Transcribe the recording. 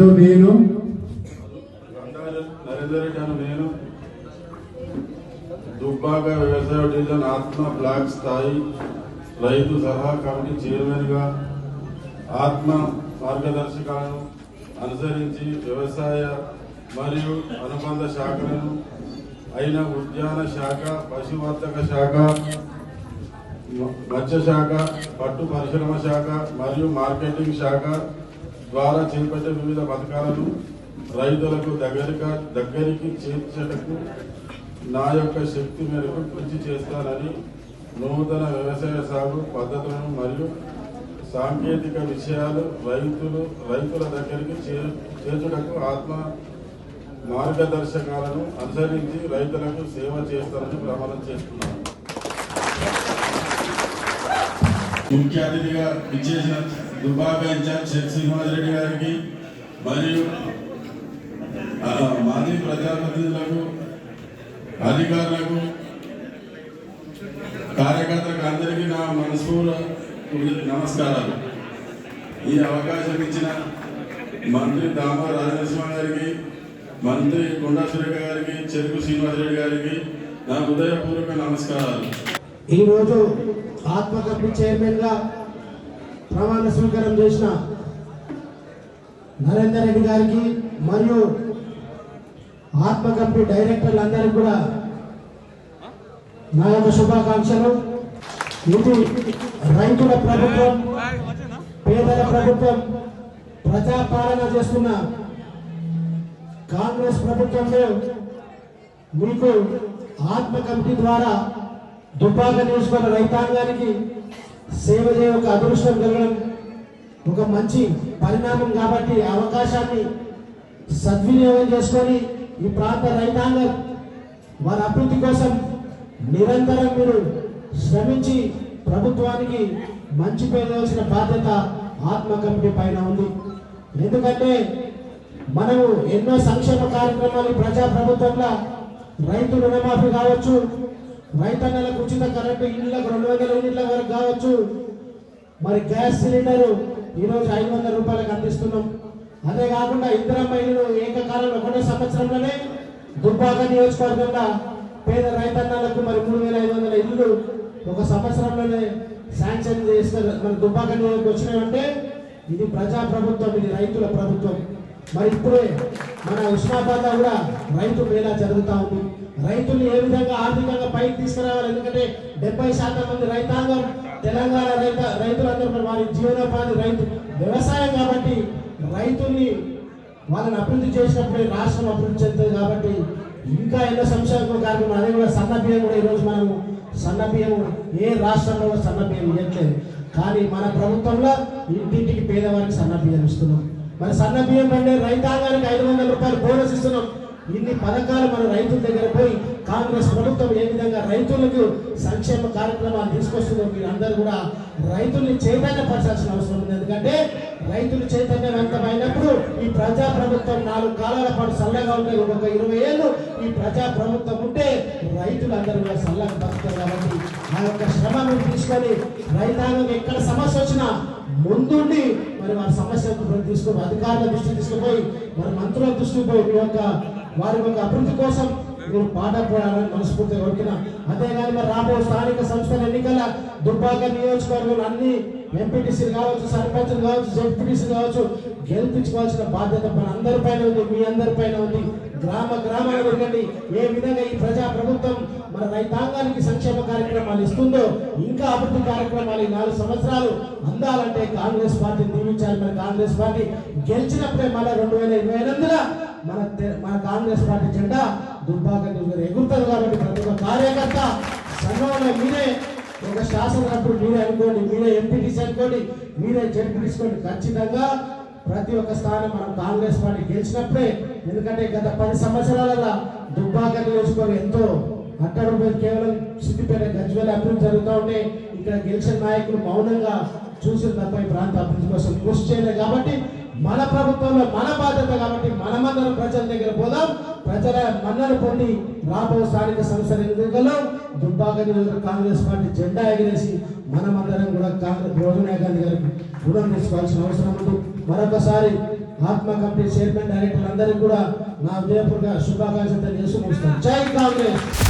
అను నేను. గంగాధర్ నేను. దుబ్బాక వ్యవసాయ డివిజన్ ఆత్మ బ్లాక్ స్థాయి. రైతు సలహా కమిటీ చైర్మన్గా ఆత్మ మార్గదర్శకాలను అనుసరించి వ్యవసాయ మరియు అనుబంధ శాఖలను అయిన ఉద్యాన శాఖ పశువర్ధక శాఖ మత్స్య శాఖ పట్టు పరిశ్రమ శాఖ మరియు మార్కెటింగ్ శాఖ ద్వారా చేపట్టే వివిధ పథకాలను రైతులకు దగ్గరగా దగ్గరికి చేర్చటకు నా యొక్క శక్తి మేరకు కృషి చేస్తానని నూతన వ్యవసాయ సాగు పద్ధతులను మరియు సాంకేతిక విషయాలు రైతులు రైతుల దగ్గరికి చేర్చుటకు ఆత్మ మార్గదర్శకాలను అనుసరించి రైతులకు సేవ చేస్తానని ప్రమాణం చేస్తున్నాను. ముఖ్య అతిథిగా విచ్చేసిన దుబాక ఇన్ఛార్జ్ షేక్ శ్రీనివాస్ రెడ్డి గారికి మరియు మాజీ ప్రజాప్రతినిధులకు అధికారులకు కార్యకర్తలకు అందరికీ నా మనస్ఫూర్తి నమస్కారాలు. ఈ అవకాశం ఇచ్చిన మంత్రి దామా రాజనరసింహ గారికి మంత్రి కొండా సురేఖ గారికి చెరుకు శ్రీనివాసరెడ్డి గారికి నా హృదయపూర్వక నమస్కారాలు. ఈరోజు ఆత్మ చైర్మన్గా ప్రమాణ స్వీకారం చేసిన నరేందర్ రెడ్డి గారికి మరియు ఆత్మ డైరెక్టర్లు డైరెక్టర్లందరికీ కూడా నా యొక్క శుభాకాంక్షలు. ఇది రైతుల ప్రభుత్వం పేదల ప్రభుత్వం ప్రజాపాలన చేస్తున్న కాంగ్రెస్ ప్రభుత్వంలో మీకు ఆత్మ కమిటీ ద్వారా దుబ్బాక నియోజకవర్గ రైతాంగానికి సేవ చేయ ఒక అదృష్టం కలగడం ఒక మంచి పరిణామం కాబట్టి అవకాశాన్ని సద్వినియోగం చేసుకొని ఈ ప్రాంత రైతాంగం వారి అభివృద్ధి కోసం నిరంతరం మీరు శ్రమించి ప్రభుత్వానికి మంచి పేరు బాధ్యత ఆత్మ కమిటీ పైన ఉంది. ఎందుకంటే మనము ఎన్నో సంక్షేమ కార్యక్రమాలు ప్రజా ప్రభుత్వంలో రైతు రుణమాఫీ కావచ్చు రైతన్నలకు ఉచిత కరెంటు ఇళ్ళకు రెండు వందల యూనిట్ల వరకు కావచ్చు. మరి గ్యాస్ సిలిండర్ ఈరోజు ఐదు వందల రూపాయలకు అందిస్తున్నాం. అదే కాకుండా ఇందిరమ్మ ఇల్లు ఏకకాలంలో ఒకటో సంవత్సరంలోనే దుబ్బాక నియోజకవర్గంలో పేద రైతన్నలకు మరి మూడు వేల ఐదు వందల ఇల్లు ఒక సంవత్సరంలోనే శాంక్షన్ చేస్తారు. మరి దుబ్బాక నియోజకవర్గం వచ్చినాయంటే ఇది ప్రజా ప్రభుత్వం ఇది రైతుల ప్రభుత్వం. మరి ఇప్పుడే మన ఉస్మాబాద్ కూడా రైతు మేళా జరుగుతూ ఉంది. రైతులు ఏ విధంగా ఆర్థికంగా పైకి తీసుకురావాలి? ఎందుకంటే డెబ్బై శాతం మంది రైతాంగం తెలంగాణ రైత రైతులందరూ వారి జీవనోపాధి రైతు వ్యవసాయం కాబట్టి రైతుల్ని వాళ్ళని అభివృద్ధి చేసినప్పుడే రాష్ట్రం అభివృద్ధి చెందుతుంది కాబట్టి ఇంకా ఎన్నో సంక్షేమ కార్యక్రమం అదే కూడా సన్న బియ్యం కూడా ఈరోజు మనము సన్న బియ్యం ఏ రాష్ట్రంలో కూడా సన్న బియ్యం ఇవ్వట్లేదు. కానీ మన ప్రభుత్వంలో ఇంటింటికి పేదవారికి సన్న బియ్యం ఇస్తున్నాం. మరి సన్న బియ్యం పండే రైతాంగానికి ఐదు వందల రూపాయలు బోనస్ ఇస్తున్నాం. ఇన్ని పథకాలు మన రైతుల దగ్గర పోయి కాంగ్రెస్ ప్రభుత్వం ఏ విధంగా రైతులకు సంక్షేమ కార్యక్రమాలు తీసుకొస్తుందో మీరు అందరూ కూడా రైతుల్ని చైతన్యపరచాల్సిన అవసరం ఉంది. ఎందుకంటే రైతులు చైతన్యవంతమైనప్పుడు ఈ ప్రజా ప్రభుత్వం నాలుగు కాలాల పాటు సల్లగా ఉంటే ఒక ఇరవై ఏళ్ళు ఈ ప్రజా ప్రభుత్వం ఉంటే రైతులు అందరూ కూడా సల్లగా బతుకుతారు కాబట్టి ఆ యొక్క శ్రమ మీరు తీసుకొని రైతాంగం ఎక్కడ సమస్య వచ్చినా ముందుండి మరి వారి సమస్య తీసుకుపోయి అధికారుల దృష్టి తీసుకుపోయి మరి మంత్రుల దృష్టికి పోయి మీ యొక్క వారి యొక్క అభివృద్ధి కోసం మీరు పాటపడాలని మనస్ఫూర్తిగా కోరుకున్నా అంతేగాని మరి రాబో స్థానిక సంస్థల ఎన్నికల దుబ్బాక నియోజకవర్గంలో అన్ని ఎంపీటీసీలు కావచ్చు సర్పంచులు కావచ్చు జెడ్పీటీసీలు కావచ్చు గెలిపించుకోవాల్సిన బాధ్యత మన అందరి పైన ఉంది మీ అందరి పైన ఉంది. గ్రామ గ్రామాలు తిరగండి. ఏ విధంగా ఈ ప్రజా ప్రభుత్వం మన రైతాంగానికి సంక్షేమ కార్యక్రమాలు ఇస్తుందో ఇంకా అభివృద్ధి కార్యక్రమాలు ఈ నాలుగు సంవత్సరాలు అందాలంటే కాంగ్రెస్ పార్టీ నియమించాలి మన కాంగ్రెస్ పార్టీ గెలిచినప్పుడే మళ్ళీ రెండు వేల ఇరవై ఎనిమిదిలో మన తె- మన కాంగ్రెస్ పార్టీ జెండా దుర్భాగ ఎగురుతారు కాబట్టి ప్రతి ఒక్క కార్యకర్త సంఘంలో మీరే ఒక శాసనసభ్యుడు మీరే అనుకోండి మీరే ఎంపీటీసీ అనుకోండి మీరే జడ్పీ తీసుకోండి. ఖచ్చితంగా ప్రతి ఒక్క స్థానం మనం కాంగ్రెస్ పార్టీ గెలిచినప్పుడే ఎందుకంటే గత పది సంవత్సరాలలో దుబ్బాక నియోజకవర్గం ఎంతో అట్టడుగు కేవలం సిద్దిపేట గజ్వేల అభివృద్ధి జరుగుతూ ఉంటే ఇక్కడ గెలిచిన నాయకులు మౌనంగా చూసిన తప్ప ఈ ప్రాంత అభివృద్ధి కోసం కృషి చేయలేదు కాబట్టి మన ప్రభుత్వంలో మన బాధ్యత కాబట్టి మనమందరం ప్రజల దగ్గర పోదాం. ప్రజల మన్నలు పొంది రాబో స్థానిక సంస్థల ఎన్నికల్లో దుబ్బాక కాంగ్రెస్ పార్టీ జెండా ఎగిరేసి మనమందరం కూడా కాంగ్రెస్ రోజునే గాంధీ గారికి రుణం తీసుకోవాల్సిన అవసరం ఉంది. మరొకసారి ఆత్మ కంపెనీ చైర్మన్ డైరెక్టర్ అందరికీ కూడా నా ఉదయపూర్గా శుభాకాంక్షలు తెలియజేస్తూ ముగిస్తాను. జై కాంగ్రెస్!